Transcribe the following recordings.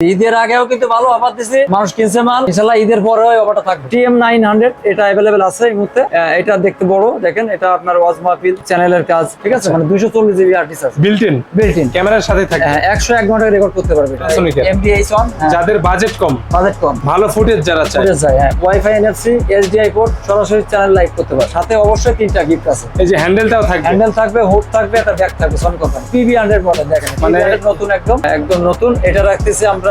ঈদের আগেও কিন্তু ভালো অফার দিছি। মানুষ কিনছে মাল ইনশাল্লাহ ঈদের পরেও অফারটা থাকবে। টিএম নাইন হান্ড্রেড এটা অ্যাভেলেবেল আছে এই মুহূর্তে। এটা দেখতে বড় দেখেন এটা আপনার ওয়াজ মাহফিল চ্যানেলের কাজ ঠিক আছে? মানে দুইশো চল্লিশ জিবি আর্টিস্ট আছে। বিল্ট ইন বিল্ট ইন ক্যামেরার সাথে থাকে একশো এক ঘণ্টা রেকর্ড করতে পারবে এমডিএইচ অন যাদের বাজেট কম বাজেট কম। ভালো ফুটেজ যারা চায়। ফুটেজ যায় হ্যাঁ। ওয়াইফাই এনএফসি এসডিআই পোর্ট সরাসরি চ্যানেল লাইভ করতে পারে সাথে অবশ্যই তিনটা গিফট আছে। এই যে হ্যান্ডেলটাও থাকবে। হ্যান্ডেল থাকবে হুড থাকবে একটা ব্যাগ থাকবে Sony company PB hundred model দেখেন। মানে মানে- নতুন একদম। একদম নতুন। এটা রাখতেছি আমরা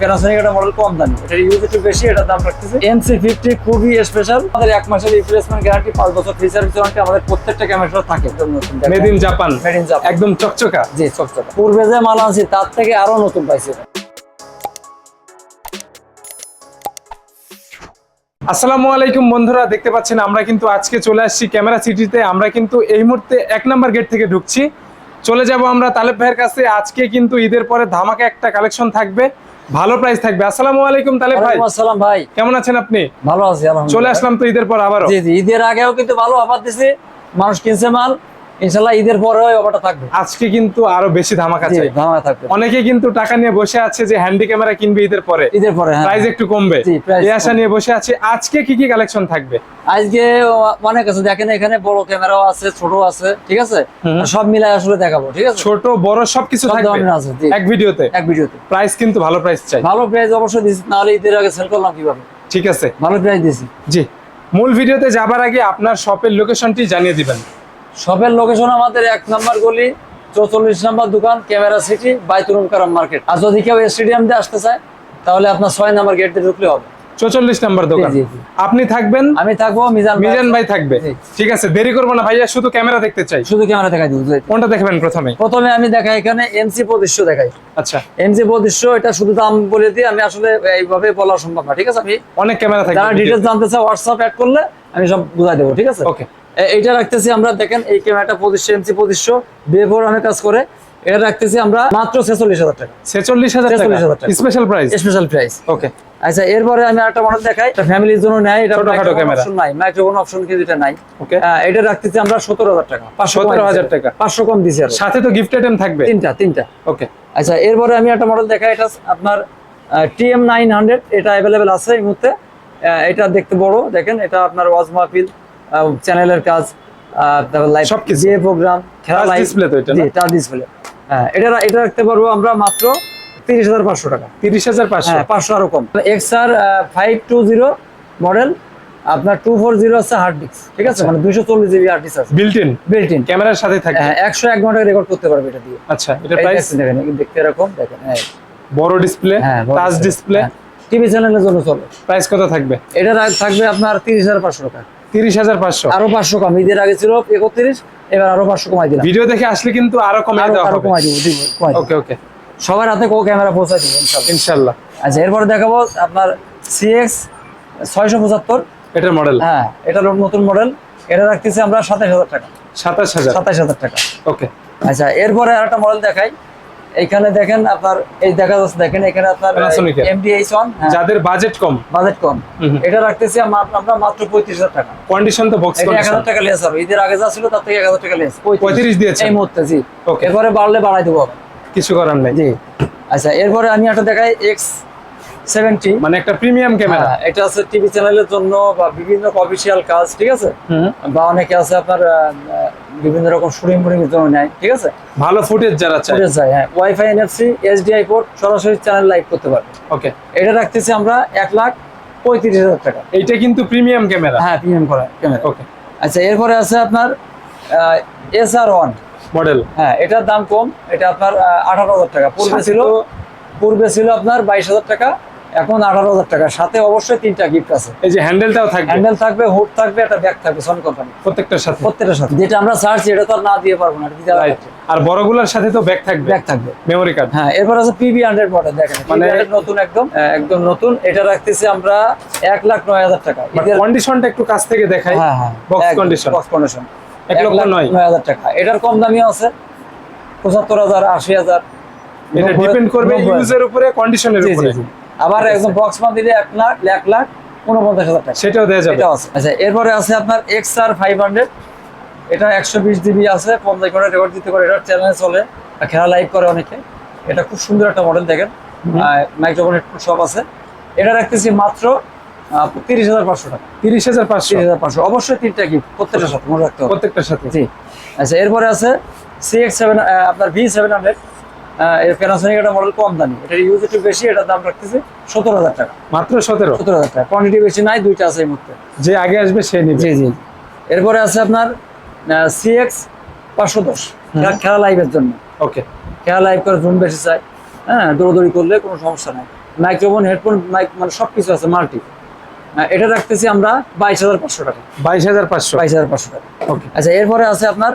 প্যানাসোনিক একটা মডেল কম দামি। এটা ইউজ একটু বেশি দাম রাখতেছি। এমসি ফিফটি খুবই স্পেশাল আমাদের এক মাসের রিপ্লেসমেন্ট গ্যারান্টি পাঁচ বছর ফ্রি সার্ভিস ওয়ারেন্টি আমাদের প্রত্যেকটা ক্যামেরা থাকে। Made in Japan made in Japan একদম চকচকা। জি চকচকা। পূর্বে যে মাল আনছি তার থেকে আরও নতুন পাইছি। আসসালামু আলাইকুম বন্ধুরা দেখতে পাচ্ছেন আমরা কিন্তু আজকে চলে আসছি ক্যামেরা সিটিতে। আমরা কিন্তু এই মুহূর্তে এক নাম্বার গেট থেকে ঢুকছি। চলে যাব আমরা তালেব ভাইয়ের কাছে। আজকে কিন্তু ঈদের পরে ধামাকা একটা কালেকশন থাকবে। ভালো প্রাইস থাকবে। আসসালামু আলাইকুম তালেব ভাই। আসসালাম ভাই। কেমন আছেন আপনি? ভালো আছি আলহামদুলিল্লাহ। চলে আসলাম তো ঈদের পর আবারও। জি জি ঈদের আগেও কিন্তু ভালো অফার দিছে। মানুষ কিনছে মাল ইনশাল্লাহ ঈদের পরেও অফারটা থাকবে। আজকে কিন্তু আরও বেশি ধামাকা চাই ধামাকা থাকবে। অনেকে কিন্তু টাকা নিয়ে বসে আছে যে হ্যান্ডি ক্যামেরা কিনবে ঈদের পরে। ঈদের পরে হ্যাঁ। প্রাইস একটু কমবে। এই আশা নিয়ে বসে আছে। আজকে কি কি কালেকশন থাকবে? আজকে অনেক আছে। দেখেন এখানে বড় ক্যামেরাও আছে ছোট আছে ঠিক আছে? সব মিলাই আসলে দেখাবো ঠিক আছে? ছোট বড় সবকিছু থাকবে। আছে। এক ভিডিওতে। এক ভিডিওতে। প্রাইস কিন্তু ভালো প্রাইস চাই। ভালো প্রাইস অবশ্যই দিছি নাহলে ঈদের আগে সেল করলাম কীভাবে? ঠিক আছে। ভালো প্রাইস দিছি। জি। মূল ভিডিওতে যাবার আগে আপনার শপের লোকেশনটি জানিয়ে দিবেন। শপের লোকেশন আমাদের এক নম্বর গলি চৌচল্লিশ নম্বর দোকান ক্যামেরা সিটি বাইতুরুম কারাম মার্কেট। আর যদি কেউ স্টেডিয়াম দিয়ে আসতে চায় তাহলে আপনার ছয় নম্বর গেট দিয়ে ঢুকলে হবে। চৌচল্লিশ নাম্বার দোকান। জি, জি। আপনি থাকবেন? আমি থাকব মিজান ভাই মিজান ভাই থাকবে। ঠিক আছে দেরি করব না। ভাইয়া শুধু ক্যামেরা দেখতে চাই। শুধু ক্যামেরা দেখাই কোনটা দেখবেন প্রথমে? প্রথমে আমি দেখাই এখানে এমসি দেখাই। আচ্ছা। এমসি এটা শুধু দাম বলে দিই আমি আসলে এইভাবে বলা সম্ভব না ঠিক আছে আমি? অনেক ক্যামেরা যারা থাকবে ডিটেলস জানতে চায় হোয়াটসঅ্যাপ অ্যাড করলে আমি সব বুঝাই দেবো ঠিক আছে? ওকে এ- এইটা রাখতেছি আমরা দেখেন এই ক্যামেরাটা পঁচিশশো এমসি পঁচিশশো বিএফোর আমি কাজ করে। এটা রাখতেছি আমরা মাত্র ছেচল্লিশ হাজার টাকা। ছেচল্লিশ হাজার 46,000 টাকা টাকা। Special price special price okay আচ্ছা এরপরে আমি একটা মডেল দেখাই। এটা ফ্যামিলির জন্য নেয় এটা ছোটখাটো ক্যামেরা। অপশন নাই মাইক্রোফোন অপশন কিন্তু এটা নাই। ওকে এটা রাখতেছি আমরা সতেরো হাজার টাকা। পাঁচশো কমাই 17,000 টাকা। পাঁচশো কম দিছি আর। সাথে তো গিফট আইটেম থাকবে। তিনটা তিনটা। ওকে আচ্ছা এরপরে আমি একটা মডেল দেখাই। এটা আপনার টিএম নাইন হান্ড্রেড এটা অ্যাভেলেবেল আছে এই মুহূর্তে। এটা দেখতে বড়। দেখেন এটা আপনার ওয়াজ মাহফিল। চ্যানেলের কাজ আহ, তারপর লাইভ সবকিছু। বিয়ে প্রোগ্রাম খেলা লাইভ display তো এটা টাচ ডিসপ্লে হ্যাঁ এটা এটা রাখতে পারব আমরা মাত্র তিরিশ হাজার পাঁচশো টাকা। তিরিশ হাজার পাঁচশো। হ্যাঁ পাঁচশো আরও কম। X R five two zero model আপনার টু ফোর জিরো আছে হার্ড ডিস্ক ঠিক আছে? মানে দুইশো চল্লিশ জিবি হার্ড ডিস্ক আছে। বিল্ট ইন বিল্ট ইন ক্যামেরার সাথে থাকবে? একশো এক ঘণ্টা রেকর্ড করতে পারবে এটা দিয়ে। আচ্ছা এটা প্রাইস দেখেন, দেখতে এরকম দেখেন হ্যাঁ বড় ডিসপ্লে হ্যাঁ টাচ ডিসপ্লে টিভি চ্যানেলের জন্য চলে। প্রাইস কত থাকবে? এটা থাকবে আপনার তিরিশ হাজার পাঁচশো টাকা। তিরিশ হাজার পাঁচশো। আরও পাঁচশো কম ঈদের আগে ছিল একত্রিশ এবার আরও পাঁচশো কমাই দিলাম। ভিডিও দেখে আসলে কিন্তু আরও কমে আরও দেওয়া আরও হবে। কমাই দিব দিব ওকে ওকে। সবার হাতে কো ক্যামেরা পৌঁছাই দিব ইনশাল্লাহ। আচ্ছা এরপরে দেখাবো আপনার সিএক্স ছয়শো পঁচাত্তর। এটার মডেল হ্যাঁ এটা নতুন মডেল এটা রাখতেছি আমরা সাতাশ হাজার টাকা। সাতাশ হাজার। সাতাশ হাজার টাকা। ওকে। আচ্ছা এরপরে আরেকটা মডেল দেখাই। এইখানে দেখেন আপনার এই দেখা যাচ্ছে দেখেন এখানে আপনার এমডিএইচ ওয়ান যাদের বাজেট কম। বাজেট কম। এটা রাখতেছি আমরা মাত্র পঁয়ত্রিশ হাজার টাকা। কন্ডিশন তো বক্স এক হাজার টাকা লেস হবে। ঈদের আগে যা ছিল তার থেকে এক হাজার টাকা লেস। পঁয়ত্রিশ দিয়েছে এই মুহূর্তে জি. এরপরে বাড়লে বাড়াই দেবো কিছু করার নাই। জি। আচ্ছা এরপরে আমি একটা দেখাই এক্স সেভেন্টি মানে একটা প্রিমিয়াম ক্যামেরা এটা আছে টিভি চ্যানেলের জন্য বা বিভিন্ন অফিসিয়াল কাজ ঠিক আছে? বা অনেকে আছে আপনার বিভিন্ন রকম শুটিং ফুটিং জন্য নেয় ঠিক আছে? ভালো ফুটেজ যারা চায়। ফুটেজ যায় হ্যাঁ। ওয়াইফাই এনএফসি এসডিআই পোর্ট সরাসরি চ্যানেল লাইভ করতে পারবে। ওকে এটা রাখতেছি আমরা এক লাখ পঁয়ত্রিশ হাজার টাকা। এইটা কিন্তু প্রিমিয়াম ক্যামেরা হ্যাঁ প্রিমিয়াম করা ক্যামেরা ওকে আচ্ছা এরপরে আছে আপনার এস আর ওয়ান মডেল হ্যাঁ এটার দাম কম। এটা আপনার আঠারো হাজার টাকা। পূর্বে ছিল পূর্বে ছিল আপনার বাইশ হাজার টাকা। এখন আঠারো হাজার টাকা। সাথে অবশ্যই তিনটা গিফট আছে। এই যে হ্যান্ডেলটাও থাকবে? হ্যান্ডেল থাকবে হুড থাকবে একটা ব্যাগ থাকবে সন কোম্পানি প্রত্যেকটার সাথে? প্রত্যেকটার সাথে। যেটা আমরা সার্চ এটা তো না দিয়ে পারব না রাইট আর বড়গুলোর সাথে তো ব্যাগ থাকবে? ব্যাগ থাকবে। মেমোরি কার্ড হ্যাঁ এরপর আছে পিবি হান্ড্রেড মডেল দেখেন মানে মানে- নতুন একদম। একদম নতুন। এটা রাখতেছি আমরা এক লাখ নয় হাজার টাকা। কন্ডিশনটা একটু কাছ থেকে দেখাই। হ্যাঁ হ্যাঁ বক্স কন্ডিশন বক্স কন্ডিশন এক লক্ষ নয়। নয় হাজার টাকা। এটার কম দামিও আছে। পঁচাত্তর হাজার আশি হাজার। এটা ডিপেন্ড করবে ইউজের উপরে কন্ডিশনের উপরে। আবার একদম বক্স মাল দিলে এক লাখ এক লাখ উনপঞ্চাশ হাজার টাকা। সেটাও দেওয়া যাবে। আচ্ছা এরপরে আছে আপনার এক্স আর ফাইভ হান্ড্রেড এটা একশো বিশ জিবি আছে পঞ্চাশ ঘণ্টা রেকর্ড দিতে পারে। এটার চ্যানেল চলে আর খেলা লাইভ করে অনেকে। এটা খুব সুন্দর একটা মডেল দেখেন। মাইক্রোফোন হেডফোন সব আছে। এটা রাখতেছি মাত্র তিরিশ হাজার পাঁচশো টাকা। তিরিশ হাজার পাঁচশো। হাজার পাঁচশো। অবশ্যই তিনটা গিফট প্রত্যেকটার সাথে মনে রাখতে হবে। প্রত্যেকটার সাথে। জি। আচ্ছা এরপরে আছে সি এক্স সেভেন আপনার ভি সেভেন হান্ড্রেড এর প্যানাসোনিক একটা মডেল কম দামি। এটার ইউজ একটু বেশি এটার দাম রাখতেছি সত্তর হাজার টাকা। মাত্র সতেরো? সত্তর হাজার টাকা। কোয়ান্টিটি বেশি নাই দুইটা আছে এই মুহূর্তে। যে আগে আসবে সে নিবে। জি জি। এরপরে আছে আপনার সি এক্স পাঁচশো দশ। খেলা লাইভের জন্য। ওকে। খেলা লাইভ করে জুম বেশি চাই। হ্যাঁ দৌড়দৌড়ি করলে কোনো সমস্যা নাই। মাইক্রোফোন হেডফোন মাইক মানে সব কিছু আছে মাল্টি এটা রাখতেছি আমরা বাইশ হাজার পাঁচশো টাকা। বাইশ হাজার পাঁচশো। বাইশ হাজার পাঁচশো টাকা। ওকে। আচ্ছা এরপরে আছে আপনার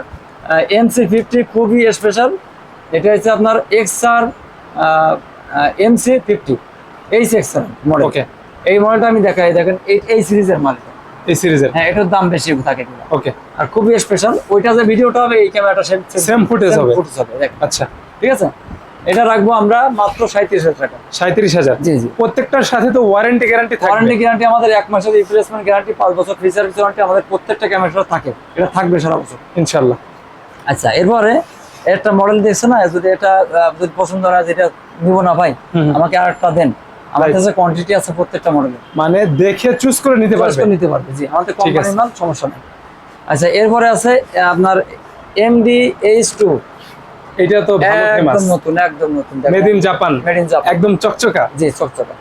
এমসি ফিফটি খুবই স্পেশাল এটা হচ্ছে আপনার X R MC fifty X R model okay এই মডেলটা আমি দেখাই দেখেন এই এই সিরিজের মাল। এই সিরিজের? হ্যাঁ এটার দাম বেশি থাকে ওকে আর খুবই স্পেশাল ওইটা যে ভিডিওটা হবে এই ক্যামেরাটা সেম footage হবে। ফুটেজ হবে। আচ্ছা। ঠিক আছে? এটা রাখব আমরা মাত্র সাঁত্রিশ হাজার টাকা। সাঁত্রিশ হাজার? জি জি। প্রত্যেকটার সাথে তো ওয়ারেন্টি গ্যারান্টি ওয়ারেন্টি গ্যারান্টি আমাদের এক মাসের রিপ্লেসমেন্ট গ্যারান্টি পাঁচ বছর ফ্রি সার্ভিস ওয়ারেন্টি আমাদের প্রত্যেকটা ক্যামেরা থাকে। এটা থাকবে সারা বছর। ইনশাল্লাহ। আচ্ছা এরপরে একটা মডেল দেখছে না যদি এটা যদি পছন্দ হয় যেটা নিব না ভাই আমাকে আর একটা দেন। আমার কাছে কোয়ান্টিটি আছে প্রত্যেকটা মানে দেখে চুজ করে নিতে পারবে। নিতে পারবে জি। আমাদের কোম্পানির মাল সমস্যা নেই। আচ্ছা এরপরে আছে আপনার এমডি এইচ টু এটা তো ভালো ফেমাস একদম নতুন একদম নতুন made in Japan made in Japan একদম চকচকা। জি চকচকা।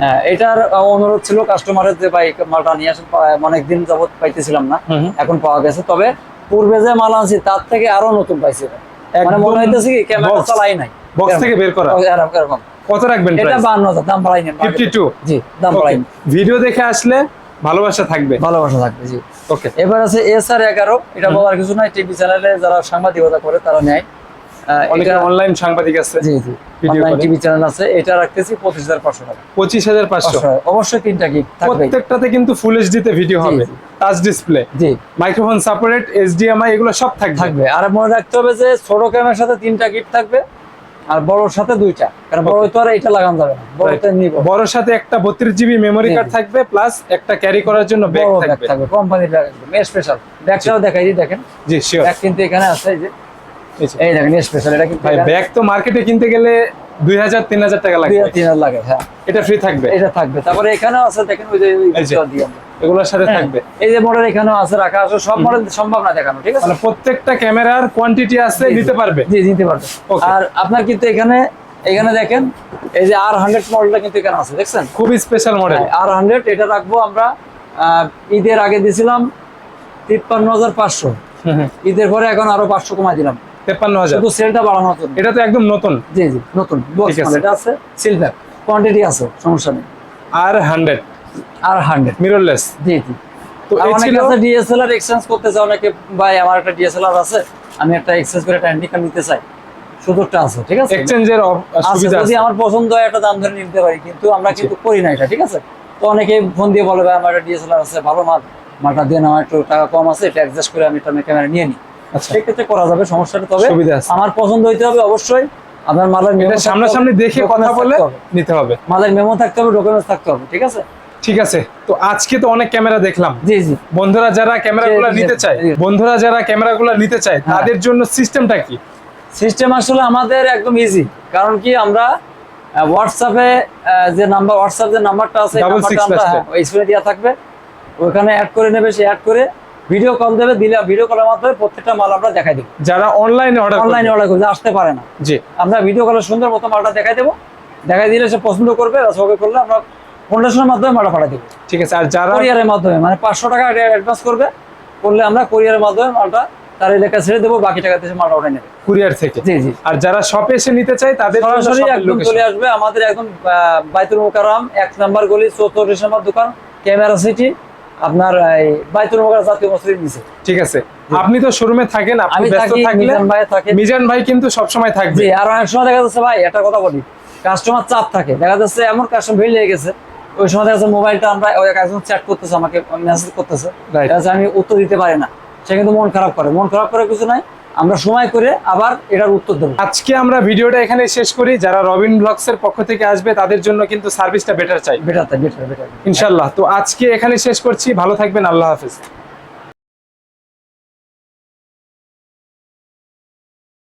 হ্যাঁ এটার অনুরোধ ছিল কাস্টমারের যে ভাই মালটা নিয়ে আসেন অনেক দিন যাবত পাইতেছিলাম না। এখন পাওয়া গেছে। তবে পূর্বে যে মাল আনছি তার থেকে আরও নতুন পাইছি। মানে মনে হইতেছে কি ক্যামেরা চালাই নাই। বক্স থেকে বের করা। এরকম কত রাখবেন এটা প্রাইস বান্ন হাজার দাম বাড়াই নেন ফিফটি টু জি দাম বাড়াই। ভিডিও দেখে আসলে ভালোবাসা থাকবে। ভালোবাসা থাকবে জি। ওকে এবার আছে এস আর এগারো এটা বলার কিছু নাই। টিভি চ্যানেলে যারা সাংবাদিকতা করে তারা নেয়। অনেকে অনলাইন সাংবাদিক আছে। জি জি। অনলাইন টিভি চ্যানেল আছে। এটা রাখতেছি পঁচিশ হাজার পাঁচশো টাকা। পঁচিশ হাজার পাঁচশো। পাঁচশো। টাকা। অবশ্যই তিনটা গিফট থাকবে। প্রত্যেকটাতে কিন্তু ফুল এইচডি তে ভিডিও হবে। টাচ ডিসপ্লে জি। মাইক্রোফোন সাপোর্টেড এইচডিএমআই এগুলো সব থাকবে। থাকবে। আর মনে রাখতে হবে যে ছোট ক্যামেরার সাথে তিনটা গিফট থাকবে আর বড়োর সাথে দুইটা। কারণ বড় তো আর এটা লাগানো যাবে না। বড়তে নিব। বড়র সাথে একটা বত্রিশ জিবি মেমোরি কার্ড থাকবে প্লাস একটা ক্যারি করার জন্য ব্যাগ থাকবে। থাকবে কোম্পানির ব্যাগ স্পেশাল ব্যাগটাও দেখাই দিই দেখেন। জি শিওর ব্যাগ কিন্তু এখানে আছে এই যে। এই দেখেন স্পেশাল এটা কিন্তু ভাই ব্যাগ তো মার্কেটে কিনতে গেলে দুই হাজার তিন হাজার টাকা লাগবে। তিন হাজার লাগে হ্যাঁ। এটা ফ্রি থাকবে? এটা থাকবে। তারপরে এখানেও আছে দেখেন ওই যে। এগুলোর সাথে হ্যাঁ, থাকবে। এই যে মডেল এখানেও আছে রাখা আছে সব মডেল সম্ভব না দেখানো ঠিক আছে? মানে প্রত্যেকটা ক্যামেরার কোয়ান্টিটি আছে। নিতে পারবে? জি নিতে পারবে। আর আপনার কিন্তু এখানে এখানে দেখেন এই যে আর হান্ড্রেড মডেলটা কিন্তু এখানে আছে দেখছেন? খুবই স্পেশাল মডেল আর হান্ড্রেড এটা রাখব আমরা আহ, ঈদের আগে দিয়েছিলাম তিপ্পান্ন হাজার পাঁচশো। ঈদের পরে এখন আরও পাঁচশো কমাই দিলাম। তেপ্পান্ন হাজার। শুধু সেলটা জন্য এটা তো একদম নতুন। জি জি নতুন। বক্স ঠিক এটা আছে সিলভার কোয়ান্টিটি আছে সমস্যা নেই। আর হান্ড্রেড আর হান্ড্রেড মিররলেস জি জি। তো অনেকে আছে ডিএসএলআর এক্সচেঞ্জ করতে চায়। অনেকে ভাই আমার একটা ডিএসএলআর আছে আমি একটা এক্সচেঞ্জ করে একটা হ্যান্ডিক্যাম নিতে চাই। সুযোগটা আছে ঠিক আছে? এক্সচেঞ্জের আছে সুবিধা যদি আমার পছন্দ হয় একটা দাম ধরে নিতে পারি। কিন্তু আমরা কিন্তু করি না এটা ঠিক আছে? তো অনেকে ফোন দিয়ে বলে ভাই আমার একটা ডিএসএলআর আছে ভালো মাল। মালটা দিয়ে আমার একটু টাকা কম আছে এটা অ্যাডজাস্ট করে আমি একটা ক্যামেরা নিয়ে নিই। সেক্ষেত্রে করা যাবে সমস্যাটা তবে আমার পছন্দ হইতে হবে অবশ্যই। আপনার মালের থাকতে সামনাসামনি দেখে কথা বলে নিতে হবে। মালের মেমো থাকতে হবে ডকুমেন্টস থাকতে হবে ঠিক আছে? ঠিক আছে। তো আজকে তো অনেক ক্যামেরা দেখলাম। জি জি। বন্ধুরা যারা ক্যামেরাগুলো নিতে চায় বন্ধুরা যারা ক্যামেরাগুলো নিতে চায় হ্যাঁ। তাদের জন্য সিস্টেমটা কি? সিস্টেম আসলে আমাদের একদম ইজি কারণ কি আমরা হোয়াটসঅ্যাপে যে নাম্বার হোয়াটসঅ্যাপ যে নাম্বারটা আছে নাম্বারটা আমরা। হ্যাঁ, স্ক্রিনে দেওয়া থাকবে। ওখানে অ্যাড করে নেবে সে অ্যাড করে ভিডিও কল দেবে দিলে ভিডিও কলের মাধ্যমে প্রত্যেকটা মাল আমরা দেখাই দেবো। যারা অনলাইনে অর্ডার অনলাইনে অর্ডার করবে আসতে পারে না। জি। আমরা ভিডিও কলের সুন্দর মতো মালটা দেখাই দেবো। দেখাই দিলে সে পছন্দ করবে ওকে করলে আমরা ফোনডেশনের মাধ্যমে মালটা পাঠাই দেবো। ঠিক আছে আর যারা কোরিয়ারের মাধ্যমে মানে পাঁচশো টাকা অ্যাডভান্স করবে করলে আমরা কোরিয়ারের মাধ্যমে মালটা তার এলাকা ছেড়ে দেবো বাকি টাকা দিয়ে মালটা ওঠাই নেবে। কুরিয়ার থেকে। জি জি। আর যারা শপে এসে নিতে চায় তাদের সরাসরি একদম চলে আসবে আমাদের একদম বাইতুল মোকাররম এক নাম্বার গলি চৌত্রিশ নম্বর দোকান ক্যামেরা সিটি আপনার বাইতুল জাতীয় মসজিদের নিচে। ঠিক আছে। আপনি তো শোরুমে থাকেন আপনি ব্যস্ত থাকলে মিজান ভাই থাকে। মিজান ভাই কিন্তু সবসময় থাকবে। জি আর অনেক সময় দেখা যাচ্ছে ভাই একটা কথা বলি। কাস্টমার চাপ থাকে। দেখা যাচ্ছে এমন কাস্টমার ভিড় লেগে গেছে ওই সময় দেখা যাচ্ছে মোবাইলটা আমরা ওই একজন চ্যাট করতেছে আমাকে মেসেজ করতেছে। আমি উত্তর দিতে পারি না। সে কিন্তু মন খারাপ করে। মন খারাপ করে কিছু নাই। আমরা সময় করে আবার এটার উত্তর দেবো। আজকে আমরা ভিডিওটা এখানে শেষ করি। যারা রবিন ব্লগস এর পক্ষ থেকে আসবে তাদের জন্য কিন্তু সার্ভিসটা বেটার চাই। বেটার বেটার বেটার ইনশাল্লাহ। তো আজকে এখানে শেষ করছি। ভালো থাকবেন। আল্লাহ হাফেজ।